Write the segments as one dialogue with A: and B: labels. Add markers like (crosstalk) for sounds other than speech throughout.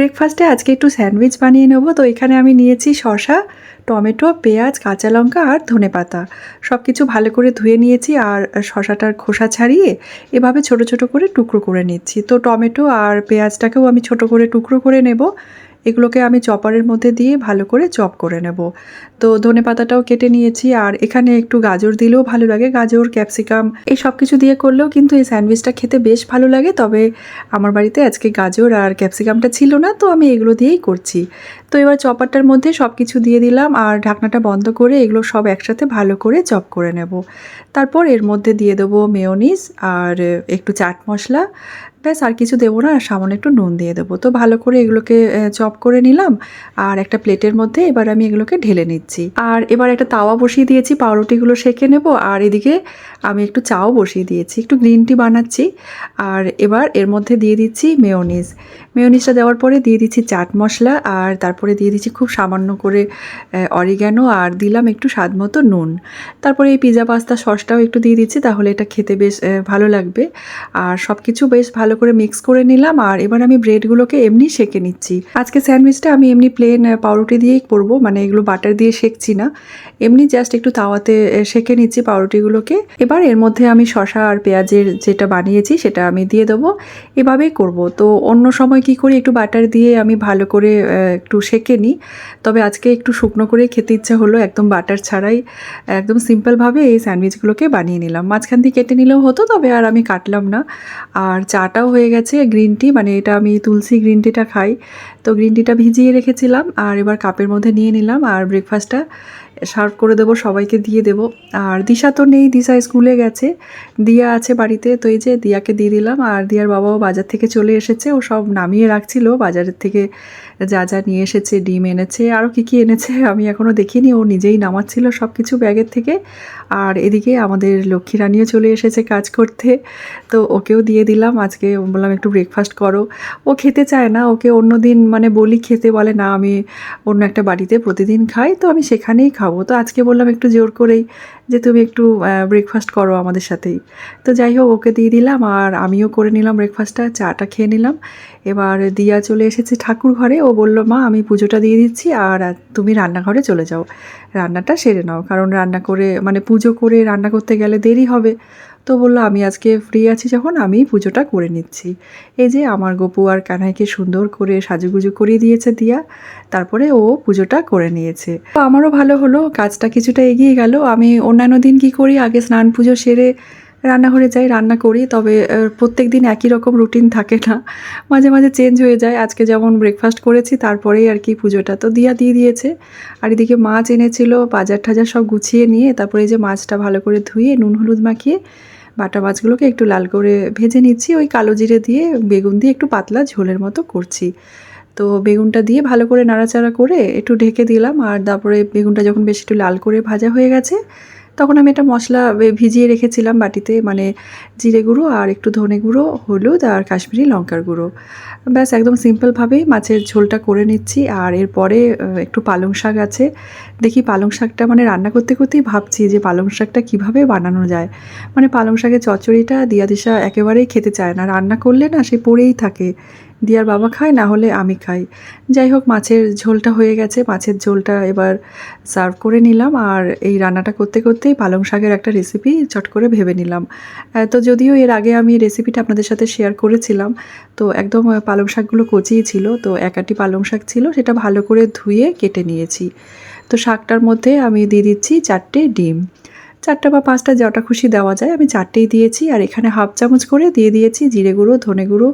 A: ব্রেকফাস্টে আজকে একটু স্যান্ডউইচ বানিয়ে নেব। তো এখানে আমি নিয়েছি শশা টমেটো, পেঁয়াজ, কাঁচা লঙ্কা আর ধনে পাতা। সব কিছু ভালো করে ধুয়ে নিয়েছি আর শশাটার খোসা ছাড়িয়ে এভাবে ছোট ছোট করে টুকরো করে নিচ্ছি। তো টমেটো আর পেঁয়াজটাকেও আমি ছোট করে টুকরো করে নেব। এগুলোকে আমি চপারের মধ্যে দিয়ে ভালো করে চপ করে নেব। তো ধনে পাতাটাও কেটে নিয়েছি আর এখানে একটু গাজর দিলেও ভালো লাগে, গাজর, ক্যাপসিকাম এই সব কিছু দিয়ে করলেও কিন্তু এই স্যান্ডউইচটা খেতে বেশ ভালো লাগে। তবে আমার বাড়িতে আজকে গাজর আর ক্যাপসিকামটা ছিল না, তো আমি এগুলো দিয়েই করছি। তো এবার চপারটার মধ্যে সব কিছু দিয়ে দিলাম আর ঢাকনাটা বন্ধ করে এগুলো সব একসাথে ভালো করে চপ করে নেব। তারপর এর মধ্যে দিয়ে দেবো মেয়োনিজ আর একটু চাট মশলা ব্যাস, আর কিছু দেবো না, আর সামান্য একটু নুন দিয়ে দেবো। তো ভালো করে এগুলোকে চপ করে নিলাম, আর একটা প্লেটের মধ্যে এবার আমি এগুলোকে ঢেলে নিচ্ছি। আর এবার একটা তাওয়া বসিয়ে দিয়েছি, পাউরুটিগুলো সেঁকে নেব, আর এদিকে আমি একটু চাও বসিয়ে দিয়েছি, একটু গ্রিন টি বানাচ্ছি। আর এবার এর মধ্যে দিয়ে দিচ্ছি মেয়োনিজ। মেয়োনিজটা দেওয়ার পরে দিয়ে দিচ্ছি চাট মশলা আর তারপরে দিয়ে দিচ্ছি খুব সামান্য করে অরিগ্যানো আর দিলাম একটু স্বাদ মতো নুন। তারপরে এই পিজা পাস্তা সসটাও একটু দিয়ে দিচ্ছি, তাহলে এটা খেতে বেশ ভালো লাগবে। আর সব কিছু বেশ ভালো করে মিক্স করে নিলাম আর এবার আমি ব্রেডগুলোকে এমনি সেঁকে নিচ্ছি। আজকে স্যান্ডউইচটা আমি এমনি প্লেন পাউরুটি দিয়েই করব মানে এগুলো বাটার দিয়ে সেঁকছি না। এমনি জাস্ট একটু তাওয়াতে সেঁকে নিচ্ছি পাউরুটিগুলোকে। এবার এর মধ্যে আমি শসা আর পেঁয়াজের যেটা বানিয়েছি সেটা আমি দিয়ে দেবো। এভাবেই করব। তো অন্য সময় কি করি? একটু বাটার দিয়ে আমি ভালো করে একটু সেঁকে নিই। তবে আজকে একটু শুকনো করে খেতে ইচ্ছে হলো, একদম বাটার ছাড়াই, একদম সিম্পলভাবে এই স্যান্ডউইচগুলোকে বানিয়ে নিলাম। মাঝখান দিয়ে কেটে নিলেও হতো, তবে আর আমি কাটলাম না। আর চাটাও হয়ে গেছে গ্রিন টি মানে এটা আমি তুলসী গ্রিন টিটা খাই। তো গ্রিন টিটা ভিজিয়ে রেখেছিলাম, আর এবার কাপের মধ্যে নিয়ে নিলাম। আর ব্রেকফাস্টটা সার্ভ করে দেবো, সবাইকে দিয়ে দেবো। আর দিশা তো নেই, দিশা স্কুলে গেছে। দিয়া আছে বাড়িতে, তো এই যে দিয়াকে দিয়ে দিলাম। আর দিয়ার বাবাও বাজার থেকে চলে এসেছে। ও সব নামিয়ে রাখছিল বাজারের থেকে যা যা নিয়ে এসেছে, ডিম এনেছে, আরও কী কী এনেছে আমি এখনও দেখিনি। ও নিজেই নামাচ্ছিল সব কিছু ব্যাগের থেকে। আর এদিকে আমাদের লক্ষ্মী রানীও চলে এসেছে কাজ করতে। তো ওকেও দিয়ে দিলাম। আজকে বললাম, একটু ব্রেকফাস্ট করো। ও খেতে চায় না, ওকে অন্য দিন মানে বলি খেতে বলে, না, আমি অন্য একটা বাড়িতে প্রতিদিন খাই। তো আমি সেখানেই খাব। তো আজকে বললাম একটু জোর করেই যে তুমি একটু ব্রেকফাস্ট করো আমাদের সাথেই। তো যাই হোক, ওকে দিয়ে দিলাম আর আমিও করে নিলাম ব্রেকফাস্টটা চাটা খেয়ে নিলাম। এবার দিয়া চলে এসেছে ঠাকুর ঘরে। ও বলল, মা, আমি পুজোটা দিয়ে দিচ্ছি আর তুমি রান্নাঘরে চলে যাও। রান্নাটা সেরে নাও, কারণ রান্না করে মানে পুজো করে রান্না করতে গেলে দেরি হবে। তো বলল, আমি আজকে ফ্রি আছি যখন, আমি পুজোটা করে নিচ্ছি। এই যে আমার গপু আর কানাইকে সুন্দর করে সাজুগুজু করিয়ে দিয়েছে দিয়া, তারপরে ও পুজোটা করে নিয়েছে। তো আমারও ভালো হলো, কাজটা কিছুটা এগিয়ে গেল। আমি অন্যান্য দিন কি করি? আগে স্নান পুজো সেরে রান্নাঘরে যাই, রান্না করি, তবে প্রত্যেক দিন একই রকম রুটিন থাকে না। মাঝে মাঝে চেঞ্জ হয়ে যায়। আজকে যেমন ব্রেকফাস্ট করেছি, তারপরেই আর কি পুজোটা। তো দিয়া দিয়ে দিয়েছে। আর এদিকে মাছ এনেছিল, বাজার টাজার সব গুছিয়ে নিয়ে, তারপরে যে মাছটা ভালো করে ধুয়ে, নুন হলুদ মাখিয়ে, বাটা মাছগুলোকে একটু লাল করে ভেজে নিচ্ছি। ওই কালো জিরে দিয়ে, বেগুন দিয়ে একটু পাতলা ঝোলের মতো করছি। তো বেগুনটা দিয়ে ভালো করে নাড়াচাড়া করে একটু ঢেকে দিলাম। আর তারপরে বেগুনটা যখন বেশ একটু লাল করে ভাজা হয়ে গেছে তখন আমি একটা মশলা ভিজিয়ে রেখেছিলাম বাটিতে মানে জিরে গুঁড়ো আর একটু ধনে গুঁড়ো, হলুদ আর কাশ্মীরি লঙ্কার গুঁড়ো। ব্যাস, একদম সিম্পলভাবেই মাছের ঝোলটা করে নিচ্ছি আর এরপরে একটু পালং শাক আছে। দেখি পালং শাকটা মানে রান্না করতে করতেই ভাবছি যে পালং শাকটা কীভাবে বানানো যায়। মানে পালং শাকের চচ্চড়িটা দিয়া দিশা একেবারেই খেতে চায় না। রান্না করলে না সে পড়েই থাকে। দিয়ার বাবা খায়, না হলে আমি খাই। যাই হোক, মাছের ঝোলটা হয়ে গেছে। মাছের ঝোলটা এবার সার্ভ করে নিলাম আর এই রান্নাটা করতে করতেই পালং শাকের একটা রেসিপি চট করে ভেবে নিলাম। তো যদিও এর আগে আমি রেসিপিটা আপনাদের সাথে শেয়ার করেছিলাম, তো একদম পালং শাকগুলো কচিই ছিল, তো একাটি পালং শাক ছিল, সেটা ভালো করে ধুয়ে কেটে নিয়েছি। তো শাকটার মধ্যে আমি দিয়ে দিচ্ছি চারটে ডিম। চারটা বা পাঁচটা যটা খুশি দেওয়া যায়, আমি চারটেই দিয়েছি। আর এখানে হাফ চামচ করে দিয়ে দিয়েছি জিরে গুঁড়ো, ধনে গুঁড়ো,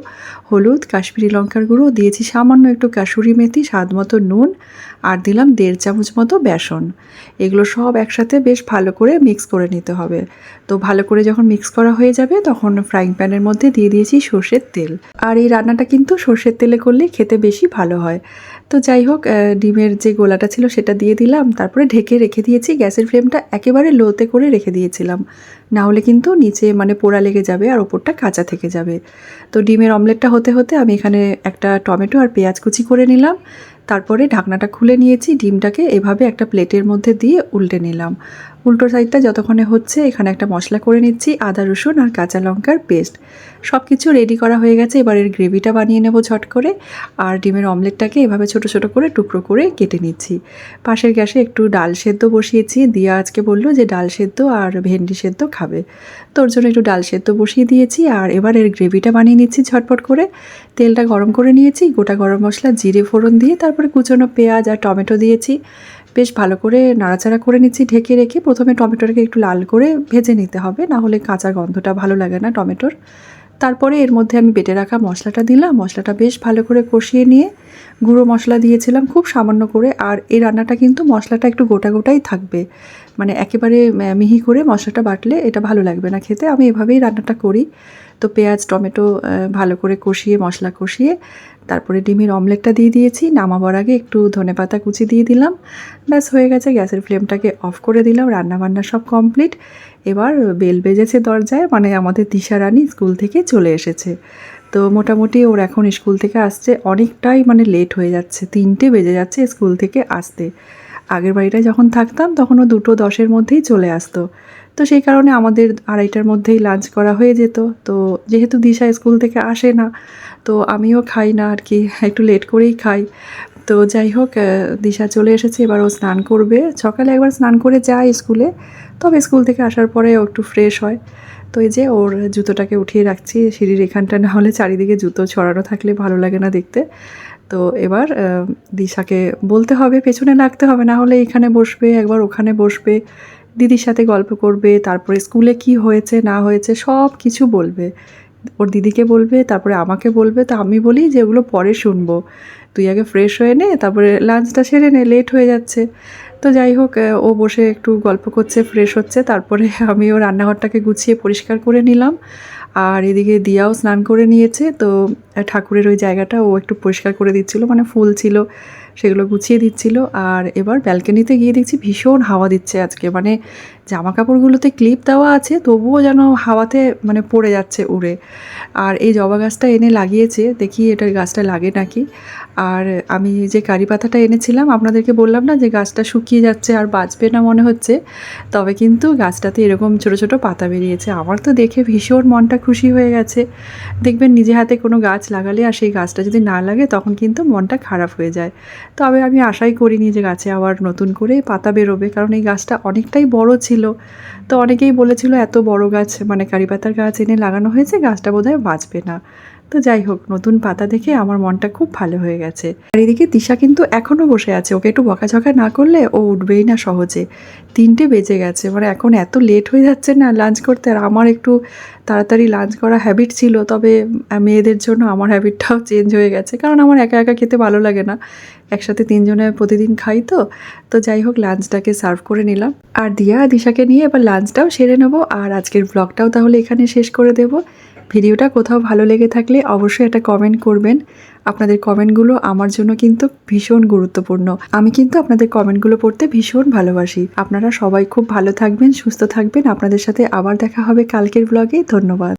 A: হলুদ, কাশ্মীরি লঙ্কার গুঁড়ো। দিয়েছি সামান্য একটু কাসুরি মেথি, স্বাদ মতো নুন। আর দিলাম দেড় চামচ মতো বেসন। এগুলো সব একসাথে বেশ ভালো করে মিক্স করে নিতে হবে। তো ভালো করে যখন মিক্স করা হয়ে যাবে, তখন ফ্রাইং প্যানের মধ্যে দিয়ে দিয়েছি সর্ষের তেল। আর এই রান্নাটা কিন্তু সর্ষের তেলে করলে খেতে বেশি ভালো হয়। তো যাই হোক ডিমের যে গোলাটা ছিল সেটা দিয়ে দিলাম। তারপরে ঢেকে রেখে দিয়েছি। গ্যাসের ফ্লেমটা একেবারে লোতে করে রেখে দিয়েছিলাম। না হলে কিন্তু নিচে মানে পোড়া লেগে যাবে আর ওপরটা কাঁচা থেকে যাবে। তো ডিমের অমলেটটা হতে হতে আমি এখানে একটা টমেটো আর পেঁয়াজ কুচি করে নিলাম। তারপরে ঢাকনাটা খুলে নিয়েছি, ডিমটাকে এভাবে একটা প্লেটের মধ্যে দিয়ে উল্টে নিলাম। উল্টো সাইডটা যতক্ষণে হচ্ছে এখানে একটা মশলা করে নিচ্ছি, আদা, রসুন আর কাঁচা লঙ্কার পেস্ট। সব কিছু রেডি করা হয়ে গেছে, এবার এর গ্রেভিটা বানিয়ে নেব ঝট করে। আর ডিমের অমলেটটাকে এভাবে ছোট ছোট করে টুকরো করে কেটে নিচ্ছি। পাশের গ্যাসে একটু ডাল সেদ্ধ বসিয়েছি। দিয়া আজকে বলল যে ডাল সেদ্ধ আর ভেন্ডি সেদ্ধ খাবে। তোর জন্য একটু ডাল সেদ্ধ বসিয়ে দিয়েছি আর এবার এর গ্রেভিটা বানিয়ে নিচ্ছি ঝটপট করে। তেলটা গরম করে নিয়েছি, গোটা গরম মশলা, জিরে, ফোড়ন দিয়ে তারপরে কুচনো পেঁয়াজ আর টমেটো দিয়েছি। বেশ ভালো করে নাড়াচাড়া করে নিচ্ছি, ঢেকে রেখে প্রথমে টমেটোটাকে একটু লাল করে ভেজে নিতে হবে, না হলে কাঁচা গন্ধটা ভালো লাগে না টমেটোর। তারপরে এর মধ্যে আমি বেটে রাখা মশলাটা দিলাম। মশলাটা বেশ ভালো করে কষিয়ে নিয়ে গুঁড়ো মশলা দিয়েছিলাম খুব সামান্য করে। আর এই রান্নাটা কিন্তু মশলাটা একটু গোটা গোটাই থাকবে। মানে একেবারে মিহি করে মশলাটা বাটলে এটা ভালো লাগবে না খেতে। আমি এভাবেই রান্নাটা করি। তো পেঁয়াজ, টমেটো ভালো করে কষিয়ে, মশলা কষিয়ে তারপরে ডিমের অমলেটটা দিয়ে দিয়েছি। নামাবার আগে একটু ধনেপাতা কুচি দিয়ে দিলাম। ব্যাস, হয়ে গেছে। গ্যাসের ফ্লেমটাকে অফ করে দিলাম। রান্নাবান্না সব কমপ্লিট। এবার বেল বেজেছে দরজায় মানে আমাদের দিশা রানী স্কুল থেকে চলে এসেছে। তো মোটামুটি ওর এখন স্কুল থেকে আসছে। অনেকটাই মানে লেট হয়ে যাচ্ছে। তিনটে বেজে যাচ্ছে স্কুল থেকে আসতে। আগের বাড়িটায় যখন থাকতাম, তখন ও দুটো দশের মধ্যেই চলে আসতো। তো সেই কারণে আমাদের আড়াইটার মধ্যেই লাঞ্চ করা হয়ে যেত। তো যেহেতু দিশা স্কুল থেকে আসে না, তো আমিও খাই না আর কি, একটু লেট করেই খাই। তো যাই হোক দিশা চলে এসেছে, এবার ও স্নান করবে। সকালে একবার স্নান করে যায় স্কুলে, তবে স্কুল থেকে আসার পরে ও একটু ফ্রেশ হয়। তো এই যে ওর জুতোটাকে উঠিয়ে রাখছি, সিঁড়ির এখানটা না হলে চারিদিকে জুতো ছড়ানো থাকলে ভালো লাগে না দেখতে। তো এবার দিশাকে বলতে হবে, পেছনে লাগতে হবে, না হলে এখানে বসবে, একবার ওখানে বসবে। দিদির সাথে গল্প করবে, তারপরে স্কুলে কি হয়েছে, না হয়েছে, সব কিছু বলবে। ওর দিদিকে বলবে, তারপরে আমাকে বলবে, তো আমি বলি যে এগুলো পরে শুনব। তুই আগে ফ্রেশ হয়ে নে, তারপরে লাঞ্চটা সেরে নে লেট হয়ে যাচ্ছে। তো যাই হোক ও বসে একটু গল্প করছে ফ্রেশ হচ্ছে, তারপরে (laughs) আমি ও রান্নাঘরটাকে গুছিয়ে পরিষ্কার করে নিলাম। আর এদিকে দিয়াও স্নান করে নিয়েছে, তো ঠাকুরের ওই জায়গাটা ও একটু পরিষ্কার করে দিচ্ছিল মানে ফুল ছিল। সেগুলো গুছিয়ে দিচ্ছিল আর এবার ব্যালকানিতে গিয়ে দেখছি ভীষণ হাওয়া দিচ্ছে আজকে। মানে জামা কাপড়গুলোতে ক্লিপ দেওয়া আছে, তবুও যেন হাওয়াতে মানে পড়ে যাচ্ছে উড়ে। আর এই জবা গাছটা এনে লাগিয়েছে, দেখি এটার গাছটা লাগে নাকি। আর আমি যে কারি পাতাটা এনেছিলাম, আপনাদেরকে বললাম না যে গাছটা শুকিয়ে যাচ্ছে আর বাঁচবে না মনে হচ্ছে? তবে কিন্তু গাছটাতে এরকম ছোট ছোট পাতা বেরিয়েছে। আমার তো দেখে ভীষণ মনটা খুশি হয়ে গেছে। দেখবেন নিজে হাতে কোনো গাছ লাগালে আর সেই গাছটা যদি না লাগে, তখন কিন্তু মনটা খারাপ হয়ে যায়। তবে আমি আশাই করিনি যে গাছে আবার নতুন করে পাতা বেরোবে, কারণ এই গাছটা অনেকটাই বড় ছিল। তো অনেকেই বলেছিল, এত বড় গাছ মানে কারি পাতার গাছ এনে লাগানো হয়েছে, গাছটা বোধহয় বাঁচবে না। তো যাই হোক, নতুন পাতা দেখে আমার মনটা খুব ভালো হয়ে গেছে। আর এদিকে দিশা কিন্তু এখনও বসে আছে, ওকে একটু বকাঝকা না করলে ও উঠবেই না সহজে। তিনটে বেজে গেছে মানে এখন এত লেট হয়ে যাচ্ছে না লাঞ্চ করতে, আর আমার একটু তাড়াতাড়ি লাঞ্চ করা হ্যাবিট ছিল, তবে মেয়েদের জন্য আমার হ্যাবিটটাও চেঞ্জ হয়ে গেছে, কারণ আমার একা একা খেতে ভালো লাগে না। একসাথে তিনজনে প্রতিদিন খাই তো। তো যাই হোক লাঞ্চটাকে সার্ভ করে নিলাম। আর দিয়া দিশাকে নিয়ে এবার লাঞ্চটাও সেরে নেব। আর আজকের ব্লগটাও তাহলে এখানে শেষ করে দেব। ভিডিওটা কোথাও ভালো লেগে থাকলে অবশ্যই একটা কমেন্ট করবেন। আপনাদের কমেন্টগুলো আমার জন্য কিন্তু ভীষণ গুরুত্বপূর্ণ। আমি কিন্তু আপনাদের কমেন্টগুলো পড়তে ভীষণ ভালোবাসি। আপনারা সবাই খুব ভালো থাকবেন, সুস্থ থাকবেন। আপনাদের সাথে আবার দেখা হবে কালকের ব্লগে ধন্যবাদ।